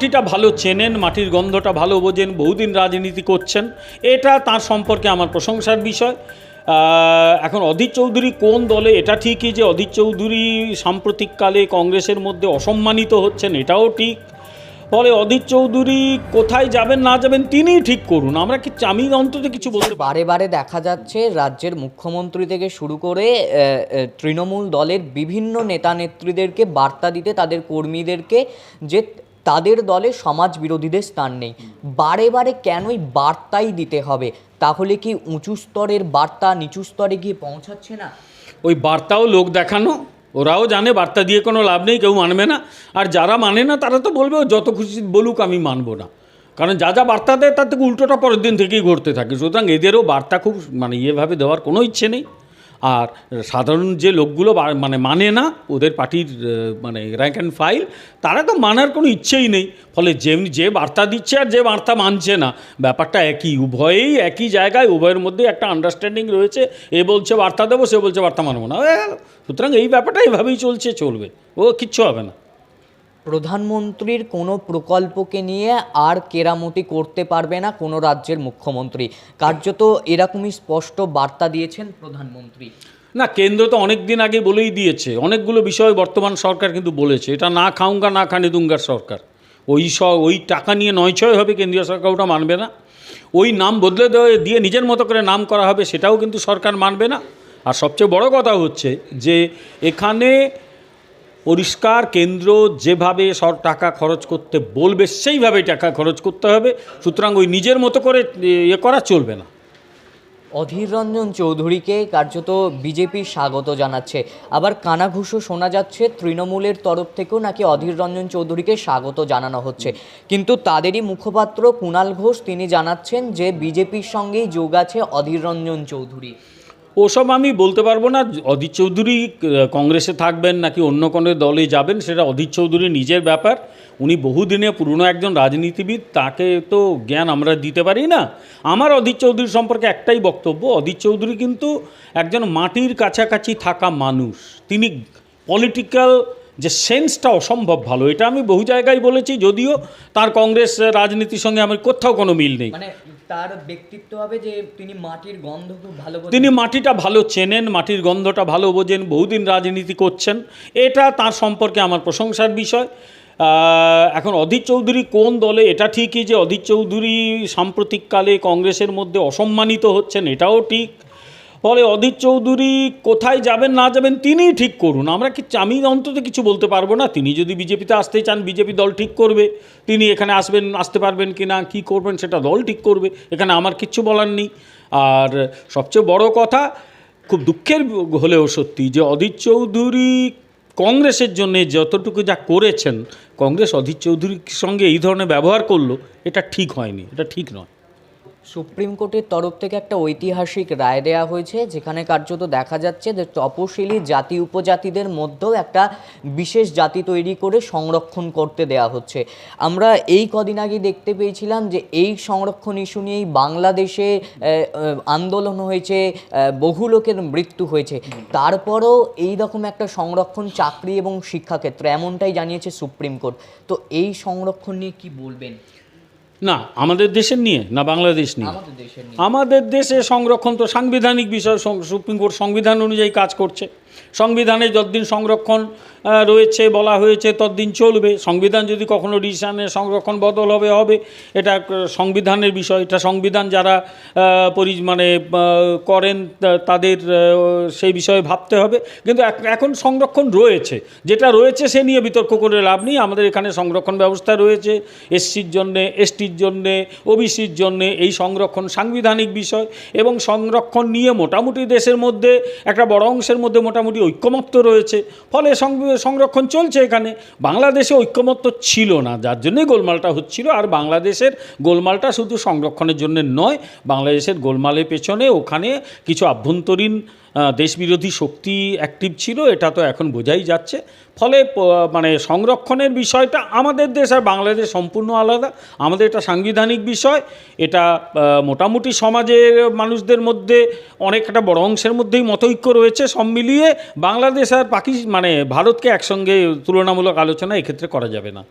মাটিটা ভালো চেনেন, মাটির গন্ধটা ভালো বোঝেন, বহুদিন রাজনীতি করছেন, এটা তার সম্পর্কে আমার প্রশংসার বিষয়। এখন অধীর চৌধুরী কোন দলে, এটা ঠিকই যে অধীর চৌধুরী সাম্প্রতিককালে কংগ্রেসের মধ্যে অসম্মানিত হচ্ছেন, এটাও ঠিক। ফলে অধীর চৌধুরী কোথায় যাবেন, না যাবেন, তিনিই ঠিক করুন। আমরা কি, আমি অন্তত কিছু বলতে বারে বারে দেখা যাচ্ছে রাজ্যের মুখ্যমন্ত্রী থেকে শুরু করে তৃণমূল দলের বিভিন্ন নেতা নেত্রীদেরকে বার্তা দিতে তাদের কর্মীদেরকে যে তাদের দলে সমাজ বিরোধীদের স্থান নেই। বারে বারে কেনই বার্তাই দিতে হবে? তাহলে কি উঁচু স্তরের বার্তা নিচু স্তরে গিয়ে পৌঁছাচ্ছে না? ওই বার্তাও লোক দেখানো, ওরাও জানে, বার্তা দিয়ে কোনো লাভ নেই, কেউ মানবে না। আর যারা মানে না, তারা তো বলবে যত খুশি বলুক, আমি মানবো না। কারণ যা যা বার্তা দেয়, তার থেকে উল্টোটা পরের দিন থেকেই ঘটতে থাকে। সুতরাং এদেরও বার্তা খুব মানে ইয়েভাবে দেওয়ার কোনো ইচ্ছে নেই। আর সাধারণ যে লোকগুলো মানে মানে না, ওদের পার্টির মানে র্যাঙ্ক অ্যান্ড ফাইল তারা তো মানার কোনো ইচ্ছেই নেই। ফলে যেমনি যে বার্তা দিচ্ছে আর যে বার্তা মানছে না, ব্যাপারটা একই। উভয়েই একই জায়গায়, উভয়ের মধ্যে একটা আন্ডারস্ট্যান্ডিং রয়েছে। এ বলছে বার্তা দেবো, সে বলছে বার্তা মানবো না। সুতরাং এই ব্যাপারটা এইভাবেই চলছে, চলবে। ও কিচ্ছু হবে না। প্রধানমন্ত্রীর কোনো প্রকল্পকে নিয়ে আর কেরামতি করতে পারবে না কোনো রাজ্যের মুখ্যমন্ত্রী। কার্যত এরকমই স্পষ্ট বার্তা দিয়েছেন প্রধানমন্ত্রী। না, কেন্দ্র তো অনেক দিন আগে বলেই দিয়েছে। অনেকগুলো বিষয় বর্তমান সরকার কিন্তু বলেছে। এটা না খাউঙ্গা না খানে দুঙ্গার সরকার। ওই স, ওই টাকা নিয়ে নয় ছয় হবে কেন্দ্রীয় সরকার, ওটা মানবে না। ওই নাম বদলে দিয়ে নিজের মতো করে নাম করা হবে, সেটাও কিন্তু সরকার মানবে না। আর সবচেয়ে বড় কথা হচ্ছে যে, এখানে পরিষ্কার কেন্দ্র যেভাবে সর টাকা খরচ করতে বলবে, সেইভাবেই টাকা খরচ করতে হবে। সুতরাং ওই নিজের মতো করে ইয়ে করা চলবে না। অধীর রঞ্জন চৌধুরীকে কার্যত বিজেপি স্বাগত জানাচ্ছে। আবার কানাঘুষো শোনা যাচ্ছে, তৃণমূলের তরফ থেকেও নাকি অধীর রঞ্জন চৌধুরীকে স্বাগত জানানো হচ্ছে। কিন্তু তাদেরই মুখপাত্র কুণাল ঘোষ, তিনি জানাচ্ছেন যে বিজেপির সঙ্গেই যোগ আছে অধীর রঞ্জন চৌধুরী। ওসব আমি বলতে পারব না। অধীর চৌধুরী কংগ্রেসে থাকবেন নাকি অন্য কোনো দলে যাবেন, সেটা অধীর চৌধুরী নিজের ব্যাপার। উনি বহুদিনে পুরনো একজন রাজনীতিবিদ, তাকে তো জ্ঞান আমরা দিতে পারি না। আমার অধীর চৌধুরী সম্পর্কে একটাই বক্তব্য অধীর চৌধুরী কিন্তু একজন মাটির কাছাকাছি থাকা মানুষ। তিনি পলিটিক্যাল যে সেন্সটা অসম্ভব ভালো, এটা আমি বহু জায়গায় বলেছি, যদিও তার কংগ্রেস রাজনীতির সঙ্গে আমার কোথাও কোনো মিল নেই। মানে তার ব্যক্তিত্ব হবে যে তিনি মাটির গন্ধ খুব ভালো তিনি মাটিটা ভালো চেনেন, মাটির গন্ধটা ভালো বোঝেন, বহুদিন রাজনীতি করছেন। এটা তার সম্পর্কে আমার প্রশংসার বিষয়। এখন অধীর চৌধুরী কোন দলে, এটা ঠিকই যে অধীর চৌধুরী সাম্প্রতিককালে কংগ্রেসের মধ্যে অসম্মানিত হচ্ছেন, এটাও ঠিক। ফলে অধীর চৌধুরী কোথায় যাবেন, না যাবেন তিনিই ঠিক করুন। আমরা কি আমি অন্তত কিছু বলতে পারব না? তিনি যদি বিজেপিতে আসতে চান, বিজেপি দল ঠিক করবে। তিনি এখানে আসবেন, আসতে পারবেন কি না, কী করবেন, সেটা দল ঠিক করবে। এখানে আমার কিচ্ছু বলার নেই। আর সবচেয়ে বড় কথা, খুব দুঃখের হলেও সত্যি যে অধীর চৌধুরী কংগ্রেসের জন্য যতটুকু যা করেছেন, কংগ্রেস অধীর চৌধুরীর সঙ্গে এই ধরনের ব্যবহার করল, এটা ঠিক হয়নি, এটা ঠিক নয়। সুপ্রিম কোর্টের তরফ থেকে একটা ঐতিহাসিক রায় দেওয়া হয়েছে, যেখানে কার্যত দেখা যাচ্ছে যে তপশিলি জাতি উপজাতিদের মধ্যেও একটা বিশেষ জাতি তৈরি করে সংরক্ষণ করতে দেয়া হচ্ছে। আমরা এই কদিন আগে দেখতে পেয়েছিলাম যে এই সংরক্ষণ ইস্যু নিয়েই বাংলাদেশে আন্দোলন হয়েছে বহু লোকের মৃত্যু হয়েছে। তারপরও এই রকম একটা সংরক্ষণ চাকরি এবং শিক্ষাক্ষেত্রে এমনটাই জানিয়েছে সুপ্রিম কোর্ট। তো এই সংরক্ষণ নিয়ে কি বলবেন? না আমাদের দেশের নিয়ে না বাংলাদেশ নিয়ে? আমাদের দেশে সংরক্ষণ তো সাংবিধানিক বিষয় সুপ্রিম কোর্ট সংবিধান অনুযায়ী কাজ করছে। সংবিধানে যতদিন সংরক্ষণ রয়েছে, বলা হয়েছে, ততদিন চলবে। সংবিধান যদি কখনো ডিসিশনে সংরক্ষণ বদল হবে হবে। এটা সংবিধানের বিষয়। এটা সংবিধান যারা পরি মানে করেন তাদের সেই বিষয়ে ভাবতে হবে। কিন্তু এখন সংরক্ষণ রয়েছে। যেটা রয়েছে সে নিয়ে বিতর্ক করে লাভ নেই। আমাদের এখানে সংরক্ষণ ব্যবস্থা রয়েছে। এসসির জন্যে, এসটির জন্যে, ওবিসির জন্যে এই সংরক্ষণ সাংবিধানিক বিষয় এবং সংরক্ষণ নিয়ে মোটামুটি দেশের মধ্যে, একটা বড় অংশের মধ্যে মোটামুটি ঐক্যমত্য রয়েছে। ফলে সংরক্ষণ চলছে এখানে। বাংলাদেশে ঐক্যমত্য ছিল না, যার জন্যই গোলমালটা হচ্ছিল। আর বাংলাদেশের গোলমালটা শুধু সংরক্ষণের জন্য নয়, বাংলাদেশের গোলমালের পেছনে ওখানে কিছু আভ্যন্তরীণ দেশবিরোধী শক্তি অ্যাক্টিভ ছিল, এটা তো এখন বোঝাই যাচ্ছে। ফলে মানে সংরক্ষণের বিষয়টা আমাদের দেশ আর বাংলাদেশ সম্পূর্ণ আলাদা। আমাদের এটা সাংবিধানিক বিষয়, এটা মোটামুটি সমাজের মানুষদের মধ্যে অনেক একটা বড় অংশের মধ্যেই মতৈক্য রয়েছে। সব মিলিয়ে বাংলাদেশ আর পাকি মানে ভারতকে একসঙ্গে তুলনামূলক আলোচনা এক্ষেত্রে করা যাবে না।